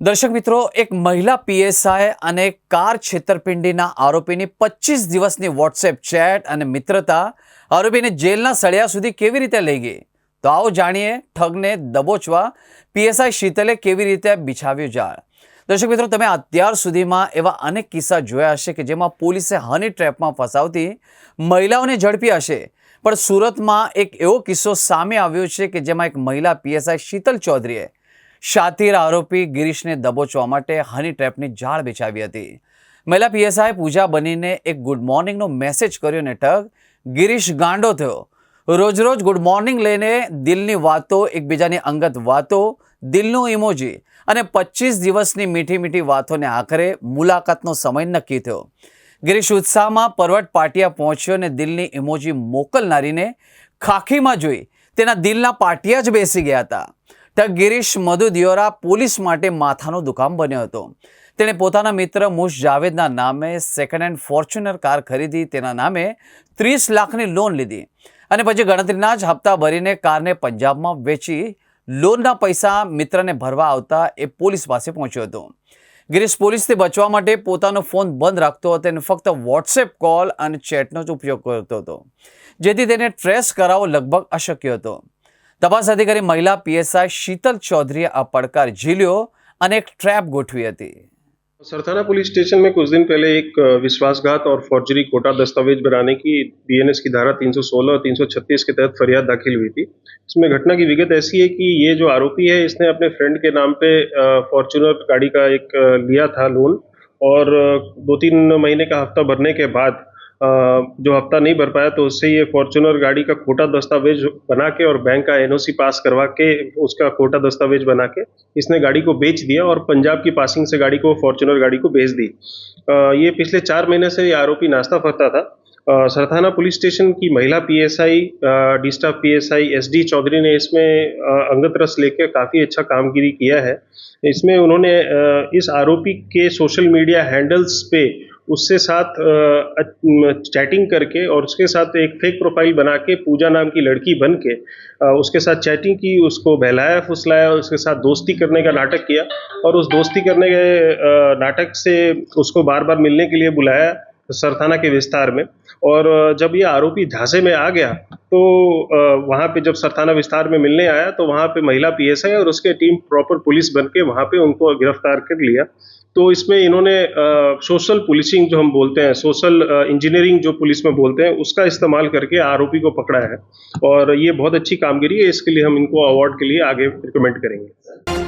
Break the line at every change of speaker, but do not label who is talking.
દર્શક મિત્રો, એક મહિલા પીએસઆઈ અને કાર છેતરપિંડીના આરોપીની પચીસ દિવસની વોટ્સએપ ચેટ અને મિત્રતા આરોપીને જેલના સળિયા સુધી કેવી રીતે લઈ ગઈ? તો આવો જાણીએ ઠગને દબોચવા પીએસઆઈ શીતલે કેવી રીતે બિછાવ્યું જાળ દર્શક મિત્રો, તમે અત્યાર સુધીમાં એવા અનેક કિસ્સા જોયા હશે કે જેમાં પોલીસે હની ટ્રેપમાં ફસાવતી મહિલાઓને ઝડપી હશે. પણ સુરતમાં એક એવો કિસ્સો સામે આવ્યો છે કે જેમાં એક મહિલા પીએસઆઈ શીતલ ચૌધરીએ શાતીર આરોપી ગિરીશને દબોચવા માટે હની ટ્રેપની જાળ બિછાવી હતી. મહિલા પીએસઆઈ પૂજા બનીને એક ગુડ મોર્નિંગનો મેસેજ કર્યો ને ઠગ ગિરીશ ગાંડો થયો. રોજ રોજ ગુડ મોર્નિંગ લઈને દિલની વાતો, એકબીજાની અંગત વાતો, દિલનું ઇમોજી અને પચીસ દિવસની મીઠી મીઠી વાતોને આખરે મુલાકાતનો સમય નક્કી થયો. ગિરીશ ઉત્સાહમાં પરવટ પાટિયા પહોંચ્યો અને દિલની ઇમોજી મોકલનારીને ખાખીમાં જોઈ તેના દિલના પાટિયા જ બેસી ગયા હતા. ઠગ ગિરીશ મધુ દિયોરા પોલીસ માટે માથાનો દુકામ બન્યો હતો. તેણે પોતાના મિત્ર મુશ જાવેદના નામે સેકન્ડ હેન્ડ ફોર્ચ્યુનર કાર ખરીદી, તેના નામે ત્રીસ લાખની લોન લીધી અને પછી ગણતરીના જ હપ્તા ભરીને કારને પંજાબમાં વેચી લોનના પૈસા મિત્રને ભરવા આવતા એ પોલીસ પાસે પહોંચ્યો હતો. ગિરીશ પોલીસથી બચવા માટે પોતાનો ફોન બંધ રાખતો હતો અને ફક્ત વોટ્સએપ કોલ અને ચેટનો જ ઉપયોગ કરતો હતો, જેથી તેને ટ્રેસ કરાવવો લગભગ અશક્ય હતો. તપાસ અધિકારી મહિલા પીએસઆઈ શીતલ ચૌધરીએ આ પડકાર ઝીલ્યો અને એક ટ્રેપ ગોઠવી હતી
सरथाना पुलिस स्टेशन में कुछ दिन पहले एक अ, विश्वासघात और फॉर्जरी कोटा दस्तावेज बनाने की बीएनएस की धारा 316 और 336 के तहत फरियाद दाखिल हुई थी इसमें घटना की विगत ऐसी है कि ये जो आरोपी है इसने अपने फ्रेंड के नाम पे अ, फॉर्च्यूनर गाड़ी का एक अ, लिया था लोन और अ, दो तीन महीने का हफ्ता भरने के बाद अ, जो हफ़्ता नहीं भर पाया तो उससे ये फॉर्चुनर गाड़ी का खोटा दस्तावेज़ बना के और बैंक का एनओसी पास करवा के उसका खोटा दस्तावेज़ बना के इसने गाड़ी को बेच दिया और पंजाब की पासिंग से गाड़ी को फॉर्चुनर गाड़ी को बेच दी। ये पिछले चार महीने से ये आरोपी नाश्ता फरता था। सरथाना पुलिस स्टेशन की महिला PSI staff PSI SD Chaudhary ने इसमें अंगत रस लेकर काफ़ी अच्छा कामगिरी किया है। इसमें उन्होंने इस आरोपी के सोशल मीडिया हैंडल्स पे उससे साथ चैटिंग करके और उसके साथ एक फेक प्रोफ़ाइल बना के पूजा नाम की लड़की बन के उसके साथ चैटिंग की, उसको बहलाया, फुसलाया उसके साथ दोस्ती करने का नाटक किया और उस दोस्ती करने के नाटक से उसको बार बार मिलने के लिए बुलाया सरथाना के विस्तार में और जब ये आरोपी झांसे में आ गया तो वहाँ पे जब सरथाना विस्तार में मिलने आया तो वहाँ पे महिला पीएसआई और उसके टीम प्रॉपर पुलिस बन के वहाँ पे उनको गिरफ़्तार कर लिया। तो इसमें इन्होंने सोशल पुलिसिंग जो हम बोलते हैं, सोशल इंजीनियरिंग जो पुलिस में बोलते हैं, उसका इस्तेमाल करके आरोपी को पकड़ा है। और ये बहुत अच्छी कामगिरी है, इसके लिए हम इनको अवार्ड के लिए आगे रिकमेंड करेंगे।